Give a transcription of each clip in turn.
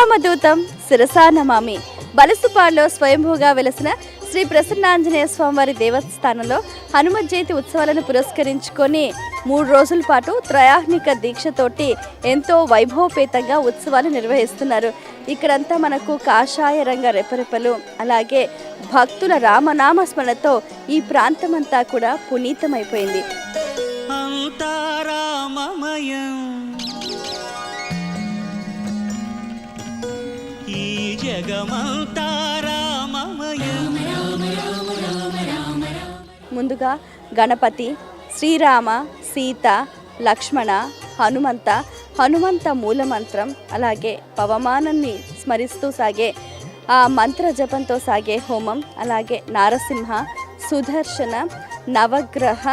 రామదూతం శిరసా నమామి. బలసుపాడులో స్వయంభూగా వెలసిన శ్రీ ప్రసన్నాంజనేయ స్వామివారి దేవస్థానంలో హనుమత్ జయంతి ఉత్సవాలను పురస్కరించుకొని మూడు రోజుల పాటు త్రయాహ్నిక దీక్షతోటి ఎంతో వైభవపేతంగా ఉత్సవాలు నిర్వహిస్తున్నారు. ఇక్కడంతా మనకు కాషాయ రంగ రెపరెపలు అలాగే భక్తుల రామనామ స్మరణతో ఈ ప్రాంతమంతా కూడా పునీతమైపోయింది. అంతా రామమయం. జగమంతారామమయం ముందుగా గణపతి శ్రీరామ సీత లక్ష్మణ హనుమంత హనుమంత మూలమంత్రం అలాగే పవమానాన్ని స్మరిస్తూ సాగే ఆ మంత్ర జపంతో సాగే హోమం అలాగే నారసింహ సుదర్శన నవగ్రహ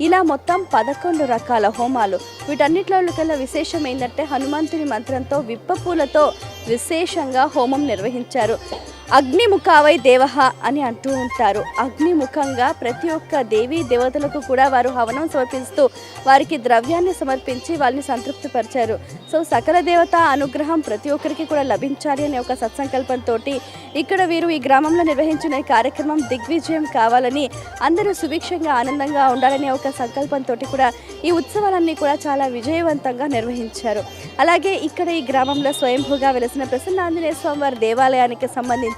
ఇలా మొత్తం పదకొండు రకాల హోమాలు. వీటన్నిటిలో కల్లా విశేషం ఏంటంటే హనుమంతుని మంత్రంతో విప్పపూలతో విశేషంగా హోమం నిర్వహించారు. అగ్నిముఖావై దేవహ అని అంటూ ఉంటారు. అగ్నిముఖంగా ప్రతి ఒక్క దేవీ దేవతలకు కూడా వారు హవనం సమర్పిస్తూ వారికి ద్రవ్యాన్ని సమర్పించి వాళ్ళని సంతృప్తిపరిచారు. సో సకల దేవత అనుగ్రహం ప్రతి ఒక్కరికి కూడా లభించాలి అనే ఒక సత్సంకల్పంతో ఇక్కడ వీరు ఈ గ్రామంలో నిర్వహించిన కార్యక్రమం దిగ్విజయం కావాలని అందరూ సుభిక్షంగా ఆనందంగా ఉండాలనే ఒక సంకల్పంతో కూడా ఈ ఉత్సవాలన్నీ కూడా చాలా విజయవంతంగా నిర్వహించారు. అలాగే ఇక్కడ ఈ గ్రామంలో స్వయంభూగా వెలిసిన ప్రసన్న ఆంజనేయ స్వామి వారి దేవాలయానికి సంబంధించి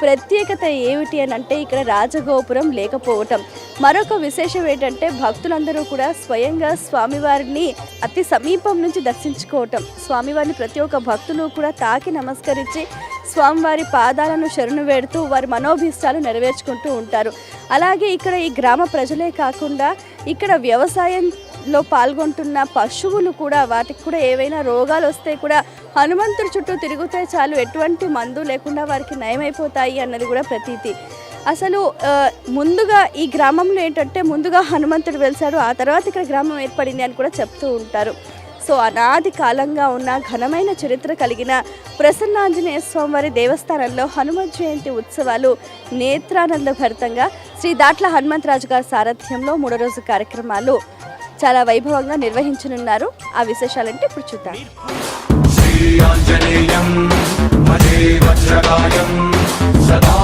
ప్రత్యేకత ఏమిటి అని అంటే ఇక్కడ రాజగోపురం లేకపోవటం. మరొక విశేషం ఏంటంటే భక్తులందరూ కూడా స్వయంగా స్వామివారిని అతి సమీపం నుంచి దర్శించుకోవటం. స్వామివారిని ప్రతి ఒక్క భక్తులు కూడా తాకి నమస్కరించి స్వామివారి పాదాలను శరణు వేడుతూ వారి మనోభీష్టాలు నెరవేర్చుకుంటూ ఉంటారు. అలాగే ఇక్కడ ఈ గ్రామ ప్రజలే కాకుండా ఇక్కడ వ్యవసాయం లో పాల్గొంటున్న పశువులు కూడా వాటికి కూడా ఏవైనా రోగాలు వస్తే కూడా హనుమంతుడి చుట్టూ తిరిగితే చాలు ఎటువంటి మందు లేకుండా వారికి నయమైపోతాయి అన్నది కూడా ప్రతీతి. అసలు ముందుగా ఈ గ్రామంలో ఏంటంటే ముందుగా హనుమంతుడు వెలిశాడు ఆ తర్వాత ఇక్కడ గ్రామం ఏర్పడింది అని కూడా చెప్తూ ఉంటారు. సో అనాది కాలంగా ఉన్న ఘనమైన చరిత్ర కలిగిన ప్రసన్నాంజనేయ స్వామివారి దేవస్థానంలో హనుమత్ జయంతి ఉత్సవాలు నేత్రానంద భరితంగా శ్రీ దాట్ల హనుమంతరాజు గారి సారథ్యంలో మూడో రోజు కార్యక్రమాలు చాలా వైభవంగా నిర్వహించనున్నారు. ఆ విశేషాలంటే ఇప్పుడు చూద్దాం. సదా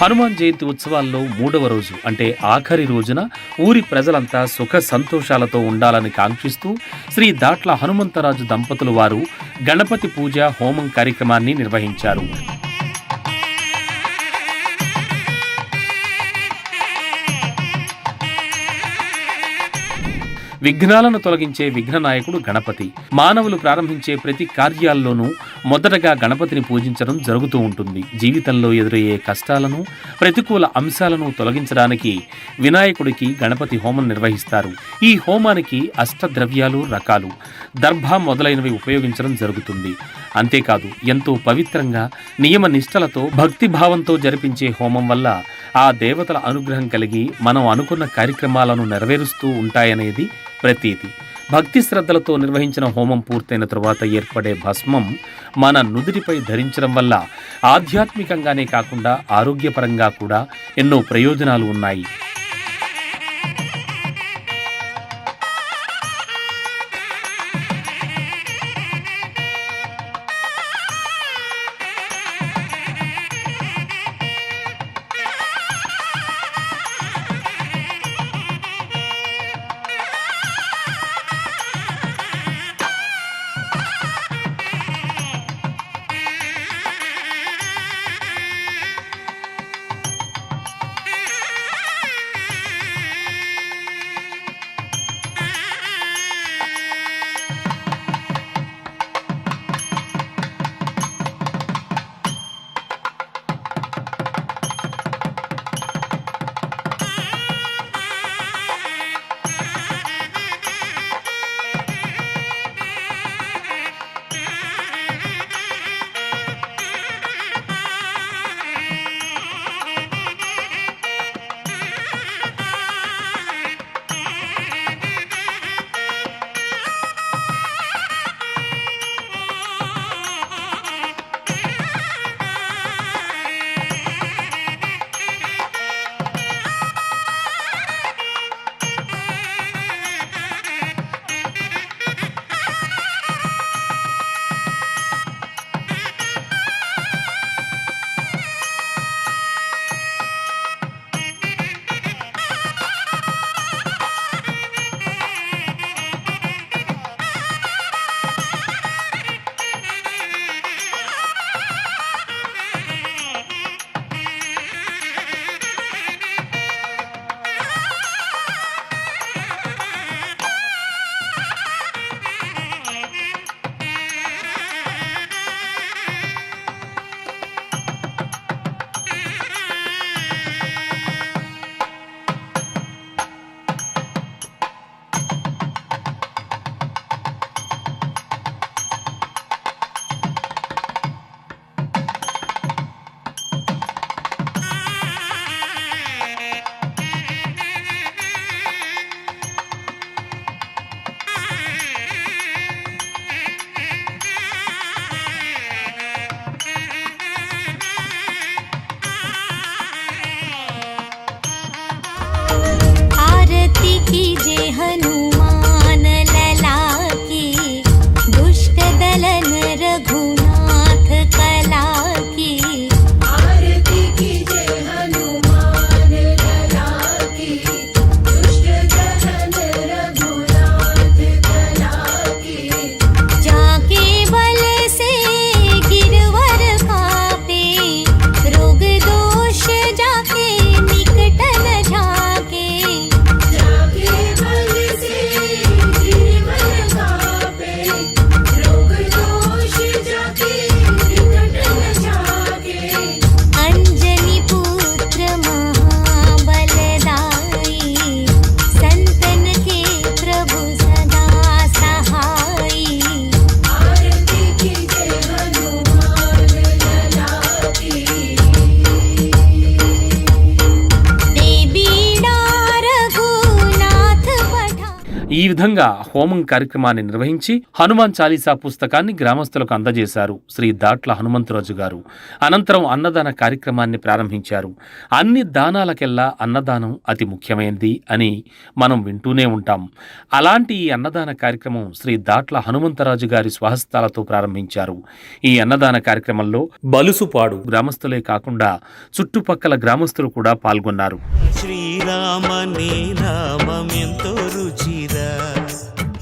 హనుమాన్ జయంతి ఉత్సవాల్లో మూడవ రోజు అంటే ఆఖరి రోజున ఊరి ప్రజలంతా సుఖ సంతోషాలతో ఉండాలని కాంక్షిస్తూ శ్రీ దాట్ల హనుమంతరాజు దంపతులు వారు గణపతి పూజ హోమం కార్యక్రమాన్ని నిర్వహించారు. విఘ్నాలను తొలగించే విఘ్ననాయకుడు గణపతి. మానవులు ప్రారంభించే ప్రతి కార్యాల్లోనూ మొదటగా గణపతిని పూజించడం జరుగుతూ ఉంటుంది. జీవితంలో ఎదురయ్యే కష్టాలను ప్రతికూల అంశాలను తొలగించడానికి వినాయకుడికి గణపతి హోమం నిర్వహిస్తారు. ఈ హోమానికి అష్టద్రవ్యాలు రకాలు. దర్భ మొదలైనవి ఉపయోగించడం జరుగుతుంది. అంతేకాదు ఎంతో పవిత్రంగా నియమ నిష్టలతో భక్తి భావంతో జరిపించే హోమం వల్ల ఆ దేవతల అనుగ్రహం కలిగి మనం అనుకున్న కార్యక్రమాలను నెరవేరుస్తూ ఉంటాయనేది ప్రతీతి. భక్తి శ్రద్ధలతో నిర్వహించిన హోమం పూర్తయిన తరువాత ఏర్పడే భస్మం మన నుదుటిపై ధరించడం వల్ల ఆధ్యాత్మికంగానే కాకుండా ఆరోగ్యపరంగా కూడా ఎన్నో ప్రయోజనాలు ఉన్నాయి. విధంగా హోమం కార్యక్రమాన్ని నిర్వహించి హనుమాన్ చాలీసా పుస్తకాన్ని గ్రామస్తులకు అందజేశారు శ్రీ దాట్ల హనుమంతరాజు గారు. అనంతరం అన్నదాన కార్యక్రమాన్ని ప్రారంభించారు. అన్ని దానాలకెల్లా అన్నదానం అతి ముఖ్యమైనది అని మనం వింటూనే ఉంటాం. అలాంటి ఈ అన్నదాన కార్యక్రమం శ్రీ దాట్ల హనుమంతరాజు గారి స్వహస్తాలతో ప్రారంభించారు. ఈ అన్నదాన కార్యక్రమంలో బలుసుపాడు గ్రామస్తులే కాకుండా చుట్టుపక్కల గ్రామస్తులు కూడా పాల్గొన్నారు. శ్రీరామ నీ నామం ఎంతో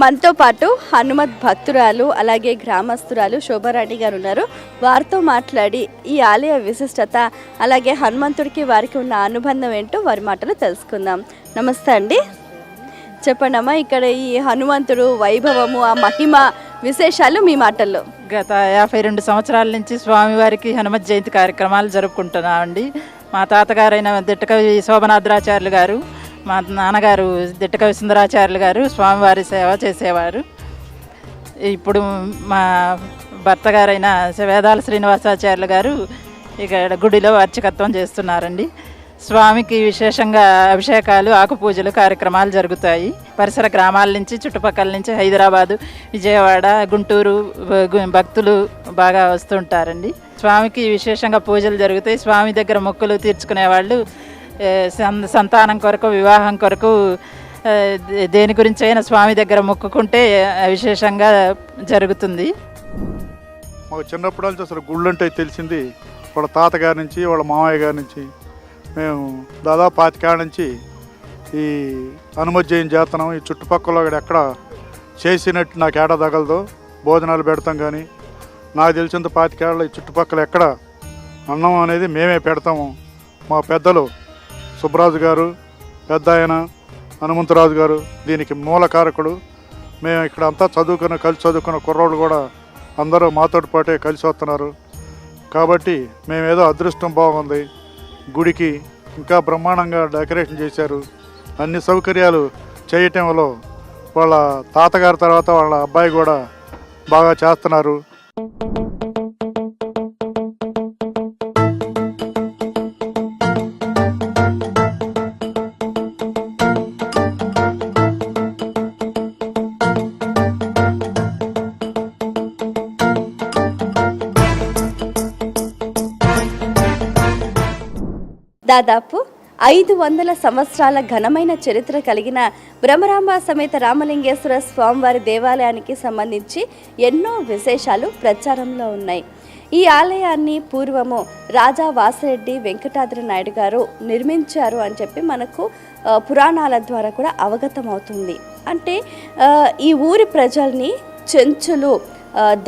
మనతో పాటు హనుమత్ భక్తురాలు అలాగే గ్రామస్తురాలు శోభారాణి గారు ఉన్నారు. వారితో మాట్లాడి ఈ ఆలయ విశిష్టత అలాగే హనుమంతుడికి వారికి ఉన్న అనుబంధం ఏంటో వారి మాటలు తెలుసుకుందాం. నమస్తే అండి. చెప్పండి అమ్మా ఇక్కడ ఈ హనుమంతుడు వైభవము ఆ మహిమ విశేషాలు మీ మాటల్లో. గత యాభై రెండు సంవత్సరాల నుంచి స్వామివారికి హనుమత్ జయంతి కార్యక్రమాలు జరుపుకుంటున్నామండి. మా తాతగారైన దిట్టకవి శోభనాద్రాచార్యులు గారు మా నాన్నగారు దిట్టకవి సుందరాచార్యులు గారు స్వామివారి సేవ చేసేవారు. ఇప్పుడు మా భర్త గారైన వేదాల శ్రీనివాసాచార్యులు గారు ఇక్కడ గుడిలో అర్చకత్వం చేస్తున్నారండి. స్వామికి విశేషంగా అభిషేకాలు ఆకుపూజలు కార్యక్రమాలు జరుగుతాయి. పరిసర గ్రామాల నుంచి చుట్టుపక్కల నుంచి హైదరాబాదు విజయవాడ గుంటూరు గు- భక్తులు బాగా వస్తుంటారండి. స్వామికి విశేషంగా పూజలు జరుగుతాయి. స్వామి దగ్గర మొక్కులు తీర్చుకునే వాళ్ళు సంతానం కొరకు వివాహం కొరకు దే- దేని గురించి అయినా స్వామి దగ్గర మొక్కుకుంటే విశేషంగా జరుగుతుంది. మాకు చిన్నప్పటి నుంచి అసలు గుళ్ళు అంటే తెలిసింది వాళ్ళ తాతగారి నుంచి వాళ్ళ మామయ్య గారి నుంచి. మేము దాదాపు పాతికాడ నుంచి ఈ హనుమజ్జయం చేస్తున్నాం. ఈ చుట్టుపక్కల ఎక్కడ చేసినట్టు నాకు ఏడ తగలదు. భోజనాలు పెడతాం కానీ నాకు తెలిసినంత పాతికేళ్ళ ఈ చుట్టుపక్కల ఎక్కడ అన్నం అనేది మేమే పెడతాము. మా పెద్దలు సుబ్బరాజు గారు పెద్ద ఆయన హనుమంతరాజు గారు దీనికి మూల కారకుడు మేము ఇక్కడ అంతా చదువుకున్న కలిసి చదువుకున్న కుర్రోళ్ళు కూడా అందరూ మాతో పాటే కలిసి వస్తున్నారు. కాబట్టి మేమేదో అదృష్టం బాగుంది. గుడికి ఇంకా బ్రహ్మాండంగా డెకరేషన్ చేశారు. అన్ని సౌకర్యాలు చేయటంలో వాళ్ళ తాతగారి తర్వాత వాళ్ళ అబ్బాయి కూడా బాగా చేస్తున్నారు. దాదాపు ఐదు వందల సంవత్సరాల ఘనమైన చరిత్ర కలిగిన భ్రమరాంబ సమేత రామలింగేశ్వర స్వామివారి దేవాలయానికి సంబంధించి ఎన్నో విశేషాలు ప్రచారంలో ఉన్నాయి. ఈ ఆలయాన్ని పూర్వము రాజా వాసిరెడ్డి వెంకటాద్రి నాయుడు గారు నిర్మించారు అని చెప్పి మనకు పురాణాల ద్వారా కూడా అవగతమవుతుంది. అంటే ఈ ఊరి ప్రజల్ని చెంచులు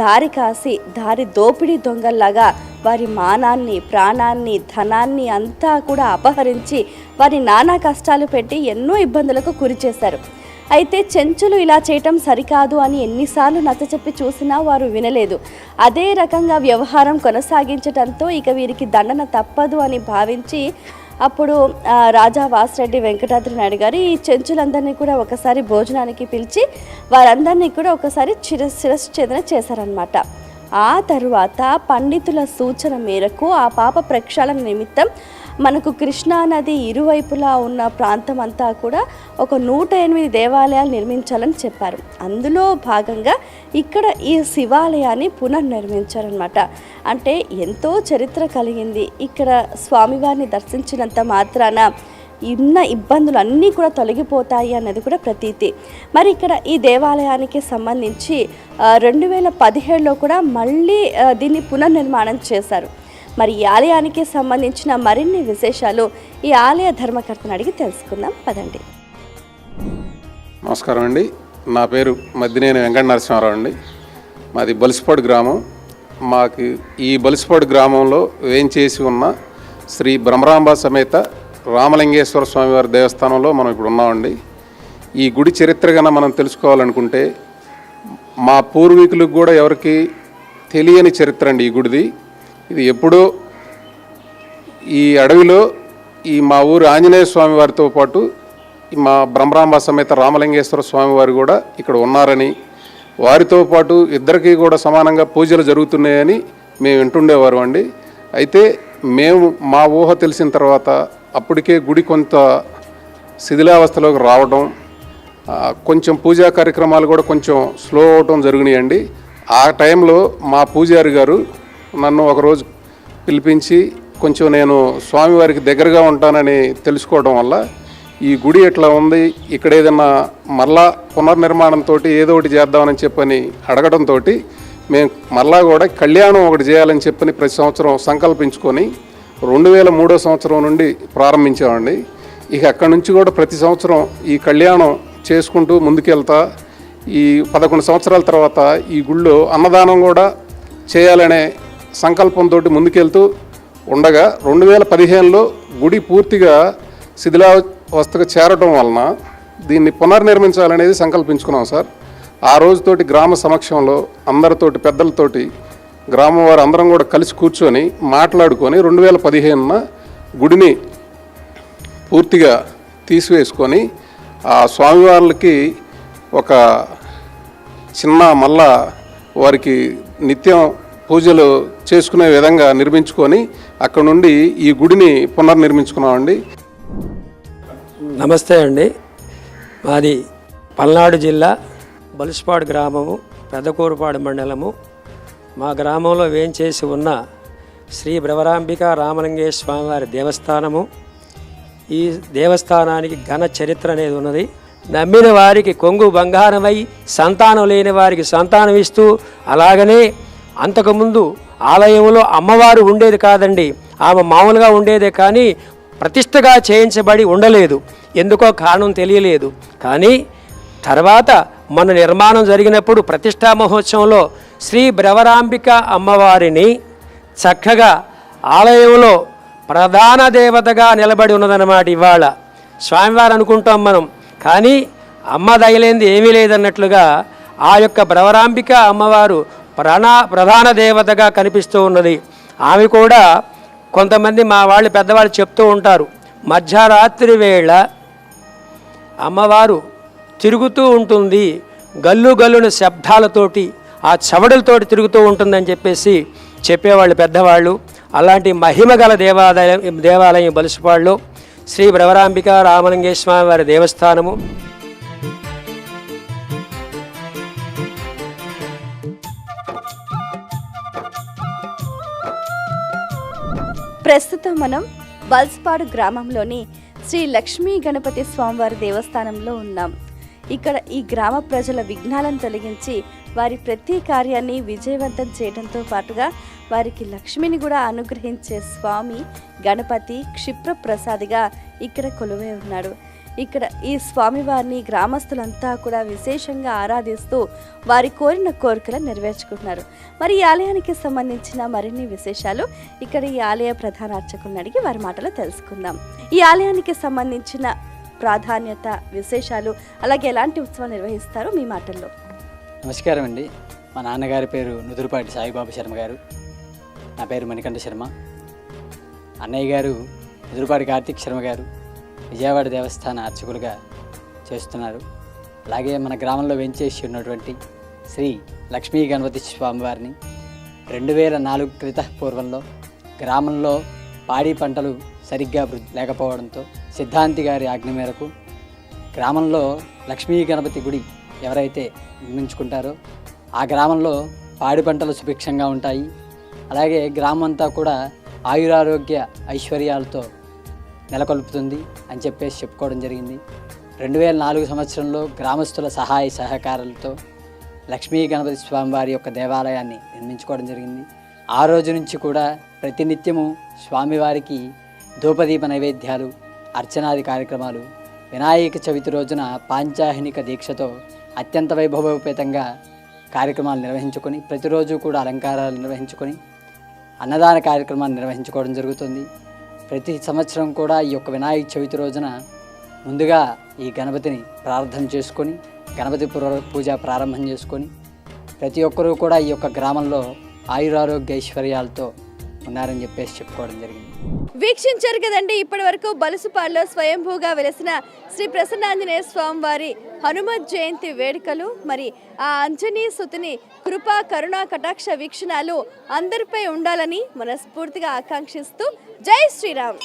దారి కాసి దారి దోపిడీ దొంగల్లాగా వారి మానాన్ని ప్రాణాన్ని ధనాన్ని అంతా కూడా అపహరించి వారి నానా కష్టాలు పెట్టి ఎన్నో ఇబ్బందులకు గురి చేశారు. అయితే చెంచులు ఇలా చేయటం సరికాదు అని ఎన్నిసార్లు నచ్చ చెప్పి చూసినా వారు వినలేదు. అదే రకంగా వ్యవహారం కొనసాగించటంతో ఇక వీరికి దండన తప్పదు అని భావించి అప్పుడు రాజా వాసిరెడ్డి వెంకటాద్రి నాయుడు గారు ఈ చెంచులందరినీ కూడా ఒకసారి భోజనానికి పిలిచి వారందరినీ కూడా ఒకసారి చిర శిరశ్చేదన చేశారనమాట ఆ తరువాత పండితుల సూచన మేరకు ఆ పాప ప్రక్షాళన నిమిత్తం మనకు కృష్ణా నది ఇరువైపులా ఉన్న ప్రాంతం అంతా కూడా ఒక నూట ఎనిమిది దేవాలయాలు నిర్మించాలని చెప్పారు. అందులో భాగంగా ఇక్కడ ఈ శివాలయాన్ని పునర్నిర్మించారనమాట అంటే ఎంతో చరిత్ర కలిగింది. ఇక్కడ స్వామివారిని దర్శించినంత మాత్రాన ఉన్న ఇబ్బందులు అన్నీ కూడా తొలగిపోతాయి అన్నది కూడా ప్రతీతి. మరి ఇక్కడ ఈ దేవాలయానికి సంబంధించి రెండు వేల పదిహేడులో కూడా మళ్ళీ దీన్ని పునర్నిర్మాణం చేశారు. మరి ఈ ఆలయానికి సంబంధించిన మరిన్ని విశేషాలు ఈ ఆలయ ధర్మకర్తను అడిగి తెలుసుకుందాం. పదండి. నమస్కారం అండి. నా పేరు మద్దినేని వెంకట నరసింహారావు అండి. మాది బలిసిపాడు గ్రామం. మాకు ఈ బలిసిపాడు గ్రామంలో వేంచేసి ఉన్న శ్రీ బ్రహ్మరాంబ సమేత రామలింగేశ్వర స్వామివారి దేవస్థానంలో మనం ఇప్పుడు ఉన్నామండి. ఈ గుడి చరిత్ర కన్నా మనం తెలుసుకోవాలనుకుంటే మా పూర్వీకులకు కూడా ఎవరికి తెలియని చరిత్ర అండి ఈ గుడిది. ఇది ఎప్పుడో ఈ అడవిలో ఈ మా ఊరు ఆంజనేయ స్వామి వారితో పాటు మా బ్రహ్మరాంబ సమేత రామలింగేశ్వర స్వామి వారు కూడా ఇక్కడ ఉన్నారని వారితో పాటు ఇద్దరికీ కూడా సమానంగా పూజలు జరుగుతున్నాయని మేము వింటుండేవారు అండి. అయితే మేము మా ఊహ తెలిసిన తర్వాత అప్పటికే గుడి కొంత శిథిలావస్థలోకి రావడం కొంచెం పూజా కార్యక్రమాలు కూడా కొంచెం స్లో అవటం జరిగినాయండి. ఆ టైంలో మా పూజారి గారు నన్ను ఒకరోజు పిలిపించి కొంచెం నేను స్వామివారికి దగ్గరగా ఉంటానని తెలుసుకోవడం వల్ల ఈ గుడి ఎట్లా ఉంది ఇక్కడ ఏదైనా మరలా పునర్నిర్మాణంతో ఏదో ఒకటి చేద్దామని చెప్పని అడగడంతో మేము మరలా కూడా కళ్యాణం ఒకటి చేయాలని చెప్పని ప్రతి సంవత్సరం సంకల్పించుకొని రెండు వేల మూడో సంవత్సరం నుండి ప్రారంభించామండి. ఇక అక్కడి నుంచి కూడా ప్రతి సంవత్సరం ఈ కళ్యాణం చేసుకుంటూ ముందుకెళ్తా ఈ పదకొండు సంవత్సరాల తర్వాత ఈ గుళ్ళో అన్నదానం కూడా చేయాలనే సంకల్పంతో ముందుకెళ్తూ ఉండగా రెండు వేల పదిహేనులో గుడి పూర్తిగా శిథిలావస్థకు చేరటం వలన దీన్ని పునర్నిర్మించాలనేది సంకల్పించుకున్నాం సార్. ఆ రోజుతోటి గ్రామ సమక్షంలో అందరితోటి పెద్దలతోటి గ్రామం వారు అందరం కూడా కలిసి కూర్చొని మాట్లాడుకొని రెండు వేల పదిహేనున గుడిని పూర్తిగా తీసివేసుకొని ఆ స్వామివార్లకి ఒక చిన్న మళ్ళా వారికి నిత్యం పూజలు చేసుకునే విధంగా నిర్మించుకొని అక్కడ నుండి ఈ గుడిని పునర్నిర్మించుకున్నామండి. నమస్తే అండి. మాది పల్నాడు జిల్లా బలుసుపాడు గ్రామము పెద్దకూరుపాడు మండలము. మా గ్రామంలో వేంచేసి ఉన్న శ్రీ భ్రవరాంబిక రామలింగేశ్వర స్వామివారి దేవస్థానము. ఈ దేవస్థానానికి ఘన చరిత్ర అనేది ఉన్నది. నమ్మిన వారికి కొంగు బంగారమై సంతానం లేని వారికి సంతానం ఇస్తూ అలాగనే అంతకుముందు ఆలయంలో అమ్మవారు ఉండేది కాదండి. ఆమె మామూలుగా ఉండేదే కానీ ప్రతిష్టగా చేయించబడి ఉండలేదు. ఎందుకో కారణం తెలియలేదు. కానీ తర్వాత మన నిర్మాణం జరిగినప్పుడు ప్రతిష్టా మహోత్సవంలో శ్రీ బ్రవరాంబిక అమ్మవారిని చక్కగా ఆలయంలో ప్రధాన దేవతగా నిలబడి ఉన్నదన్నమాట ఇవాళ. స్వామివారు అనుకుంటాం మనం. కానీ అమ్మ దయలేంది ఏమీ లేదన్నట్లుగా ఆ యొక్క భ్రవరాంబిక అమ్మవారు ప్రాణ ప్రధాన దేవతగా కనిపిస్తూ ఉన్నది. ఆమె కూడా కొంతమంది మా వాళ్ళు పెద్దవాళ్ళు చెప్తూ ఉంటారు. మధ్యరాత్రి వేళ అమ్మవారు తిరుగుతూ ఉంటుంది. గల్లు గల్లున శబ్దాలతోటి ఆ చవడలతోటి తిరుగుతూ ఉంటుందని చెప్పేసి చెప్పేవాళ్ళు పెద్దవాళ్ళు. అలాంటి మహిమ గల దేవాలయం దేవాలయం బలుసుపాడులో శ్రీ భ్రవరాంబిక రామలింగేశ్వర వారి దేవస్థానము. ప్రస్తుతం మనం బల్స్పాడు గ్రామంలోని శ్రీ లక్ష్మీ గణపతి స్వామివారి దేవస్థానంలో ఉన్నాం. ఇక్కడ ఈ గ్రామ ప్రజల విఘ్నాలను తొలగించి వారి ప్రతి కార్యాన్ని విజయవంతం చేయడంతో పాటుగా వారికి లక్ష్మిని కూడా అనుగ్రహించే స్వామి గణపతి క్షిప్ర ప్రసాద్గా ఇక్కడ కొలువై ఉన్నాడు. ఇక్కడ ఈ స్వామివారిని గ్రామస్తులంతా కూడా విశేషంగా ఆరాధిస్తూ వారి కోరిన కోరికలను నెరవేర్చుకుంటున్నారు. మరి ఈ ఆలయానికి సంబంధించిన మరిన్ని విశేషాలు ఇక్కడ ఈ ఆలయ ప్రధాన అర్చకులను అడిగి వారి మాటలు తెలుసుకుందాం. ఈ ఆలయానికి సంబంధించిన ప్రాధాన్యత విశేషాలు అలాగే ఎలాంటి ఉత్సవాలు నిర్వహిస్తారో మీ మాటల్లో. నమస్కారం అండి. మా నాన్నగారి పేరు నుదురుపాటి సాయిబాబు శర్మ గారు. నా పేరు మణికంఠ శర్మ. అన్నయ్య గారు నుదురుపాటి కార్తీక్ శర్మ గారు. విజయవాడ దేవస్థాన అర్చకులుగా చేస్తున్నారు. అలాగే మన గ్రామంలో వెంచేసి ఉన్నటువంటి శ్రీ లక్ష్మీ గణపతి స్వామివారిని రెండు వేల నాలుగు క్రిత పూర్వంలో గ్రామంలో పాడి పంటలు సరిగ్గా లేకపోవడంతో సిద్ధాంతి గారి ఆజ్ఞ మేరకు గ్రామంలో లక్ష్మీ గణపతి గుడి ఎవరైతే నిర్మించుకుంటారో ఆ గ్రామంలో పాడి పంటలు సుభిక్షంగా ఉంటాయి. అలాగే గ్రామం అంతా కూడా ఆయురారోగ్య ఐశ్వర్యాలతో నెలకొల్పుతుంది అని చెప్పేసి చెప్పుకోవడం జరిగింది. రెండు వేల నాలుగు సంవత్సరంలో గ్రామస్తుల సహాయ సహకారాలతో లక్ష్మీ గణపతి స్వామివారి యొక్క దేవాలయాన్ని నిర్మించుకోవడం జరిగింది. ఆ రోజు నుంచి కూడా ప్రతినిత్యము స్వామివారికి ధూపదీప నైవేద్యాలు అర్చనాది కార్యక్రమాలు వినాయక చవితి రోజున పాంచాహినిక దీక్షతో అత్యంత వైభవోపేతంగా కార్యక్రమాలు నిర్వహించుకొని ప్రతిరోజు కూడా అలంకారాలు నిర్వహించుకొని అన్నదాన కార్యక్రమాన్ని నిర్వహించుకోవడం జరుగుతుంది. ప్రతి సంవత్సరం కూడా ఈ యొక్క వినాయక చవితి రోజున ముందుగా ఈ గణపతిని ప్రార్థన చేసుకొని గణపతి పుర పూజ ప్రారంభం చేసుకొని ప్రతి ఒక్కరూ కూడా ఈ యొక్క గ్రామంలో ఆయురారోగ్య ఐశ్వర్యాలతో ఉన్నారని చెప్పేసి చెప్పుకోవడం జరిగింది. వీక్షించారు కదండి ఇప్పటి వరకు బలుసుపాడులో స్వయంభూగా వెలిసిన శ్రీ ప్రసన్నాంజనేయ స్వామి వారి హనుమత్ జయంతి వేడుకలు మరి ఆ అంజనీ సుతిని కృపా కరుణా కటాక్ష వీక్షణాలు అందరిపై ఉండాలని మనస్ఫూర్తిగా ఆకాంక్షిస్తూ జై శ్రీరామ్.